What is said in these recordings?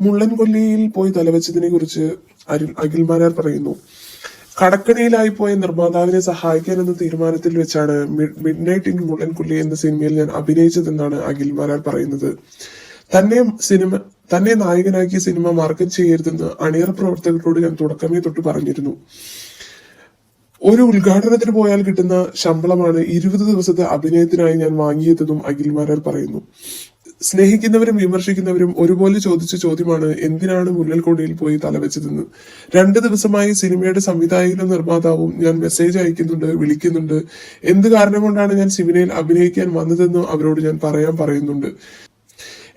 മുള്ളൻകൊല്ലിയിൽ പോയി തലവെച്ചതിനെ കുറിച്ച് അരുൺ അഖിൽമാരാർ പറയുന്നു. കടക്കണിയിലായി പോയ നിർമ്മാതാവിനെ സഹായിക്കാൻ എന്ന തീരുമാനത്തിൽ വെച്ചാണ് മിഡ് നൈറ്റ് ഇൻ മുള്ളൻകൊല്ലി എന്ന സിനിമയിൽ ഞാൻ അഭിനയിച്ചതെന്നാണ് അഖിൽമാരാർ പറയുന്നത്. തന്നെ സിനിമ തന്നെ നായകനാക്കിയ സിനിമ മാർക്കറ്റ് ചെയ്യരുതെന്ന് അണിയർ പ്രവർത്തകരോട് ഞാൻ തുടക്കമേ തൊട്ട് പറഞ്ഞിരുന്നു. ഒരു ഉദ്ഘാടനത്തിന് പോയാൽ കിട്ടുന്ന ശമ്പളമാണ് ഇരുപത് ദിവസത്തെ അഭിനയത്തിനായി ഞാൻ വാങ്ങിയതെന്നും അഖിൽമാരാർ പറയുന്നു. സ്നേഹിക്കുന്നവരും വിമർശിക്കുന്നവരും ഒരുപോലെ ചോദിച്ച ചോദ്യമാണ് എന്തിനാണ് മുല്ലൽക്കൊടിയിൽ പോയി തലവെച്ചതെന്ന്. രണ്ട് ദിവസമായി സിനിമയുടെ സംവിധായകനും നിർമ്മാതാവും ഞാൻ മെസ്സേജ് അയക്കുന്നുണ്ട് വിളിക്കുന്നുണ്ട്. എന്ത് കാരണം കൊണ്ടാണ് ഞാൻ സിനിമയിൽ അഭിനയിക്കാൻ വന്നതെന്നോ അവരോട് ഞാൻ പറയാൻ പറയുന്നുണ്ട്.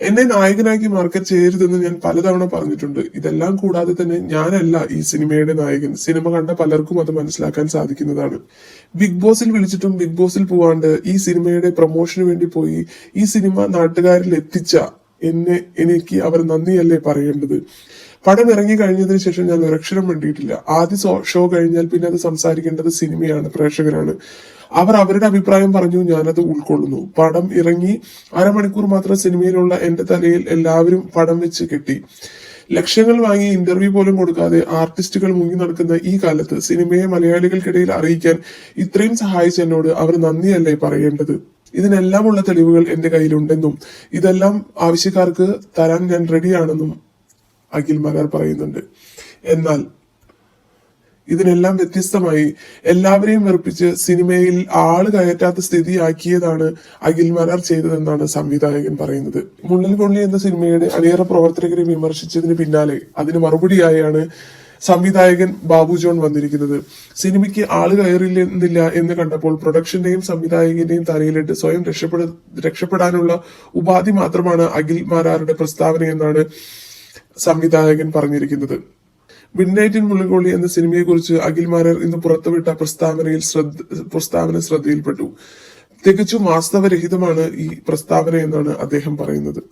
എന്നെ നായകനാക്കി മാർക്കറ്റ് ചെയ്യരുതെന്ന് ഞാൻ പലതവണ പറഞ്ഞിട്ടുണ്ട്. ഇതെല്ലാം കൂടാതെ തന്നെ ഞാനല്ല ഈ സിനിമയുടെ നായകൻ. സിനിമ കണ്ട പലർക്കും അത് മനസ്സിലാക്കാൻ സാധിക്കുന്നതാണ്. ബിഗ് ബോസിൽ വിളിച്ചിട്ടും ബിഗ് ബോസിൽ പോവാണ്ട് ഈ സിനിമയുടെ പ്രൊമോഷന് വേണ്ടി പോയി ഈ സിനിമ നാട്ടുകാരിൽ എത്തിച്ച എന്നെ എനിക്ക് അവർ നന്ദിയല്ലേ പറയേണ്ടത്. പടം ഇറങ്ങി കഴിഞ്ഞതിന് ശേഷം ഞാൻ ഒരക്ഷരം വേണ്ടിയിട്ടില്ല ആദ്യ ഷോ- കഴിഞ്ഞാൽ പിന്നെ അത് സംസാരിക്കേണ്ടത് സിനിമയാണ് പ്രേക്ഷകരാണ്. അവർ അവരുടെ അഭിപ്രായം പറഞ്ഞു ഞാനത് ഉൾക്കൊള്ളുന്നു. പടം ഇറങ്ങി അരമണിക്കൂർ മാത്രം സിനിമയിലുള്ള എന്റെ തലയിൽ എല്ലാവരും പടം വെച്ച് കെട്ടി. ലക്ഷ്യങ്ങൾ വാങ്ങി ഇന്റർവ്യൂ പോലും കൊടുക്കാതെ ആർട്ടിസ്റ്റുകൾ മുങ്ങി നടക്കുന്ന ഈ കാലത്ത് സിനിമയെ മലയാളികൾക്കിടയിൽ അറിയിക്കാൻ ഇത്രയും സഹായിച്ച എന്നോട് അവർ നന്ദിയല്ലേ പറയേണ്ടത്? ഇതിനെല്ലാമുള്ള തെളിവുകൾ എന്റെ കയ്യിലുണ്ടെന്നും ഇതെല്ലാം ആവശ്യക്കാർക്ക് തരാൻ ഞാൻ റെഡിയാണെന്നും അഖിൽ മരാർ പറയുന്നുണ്ട്. എന്നാൽ ഇതിനെല്ലാം വ്യത്യസ്തമായി എല്ലാവരെയും വെറുപ്പിച്ച് സിനിമയിൽ ആൾ കയറ്റാത്ത സ്ഥിതിയാക്കിയതാണ് അഖിൽ മരാർ ചെയ്തതെന്നാണ് സംവിധായകൻ പറയുന്നത്. മുള്ളിൽ കൊള്ളി എന്ന സിനിമയുടെ അണിയറ പ്രവർത്തകരെ വിമർശിച്ചതിന് പിന്നാലെ അതിന് മറുപടിയായാണ് സംവിധായകൻ ബാബു ജോൺ വന്നിരിക്കുന്നത്. സിനിമയ്ക്ക് ആൾ കയറില്ലെന്നില്ല എന്ന് കണ്ടപ്പോൾ പ്രൊഡക്ഷന്റെയും സംവിധായകന്റെയും തലയിലിട്ട് സ്വയം രക്ഷപ്പെട രക്ഷപ്പെടാനുള്ള ഉപാധി മാത്രമാണ് അഖിൽ മാരാരുടെ പ്രസ്താവന എന്നാണ് സംവിധായകൻ പറഞ്ഞിരിക്കുന്നത്. മിഡ് നൈറ്റ് ഇൻ മുള്ളിക്കൊള്ളി എന്ന സിനിമയെക്കുറിച്ച് അഖിൽ മാരാർ ഇന്ന് പുറത്തുവിട്ട പ്രസ്താവനയിൽ ശ്രദ്ധ പ്രസ്താവന ശ്രദ്ധയിൽപ്പെട്ടു. തികച്ചും വാസ്തവരഹിതമാണ് ഈ പ്രസ്താവന എന്നാണ് അദ്ദേഹം പറയുന്നത്.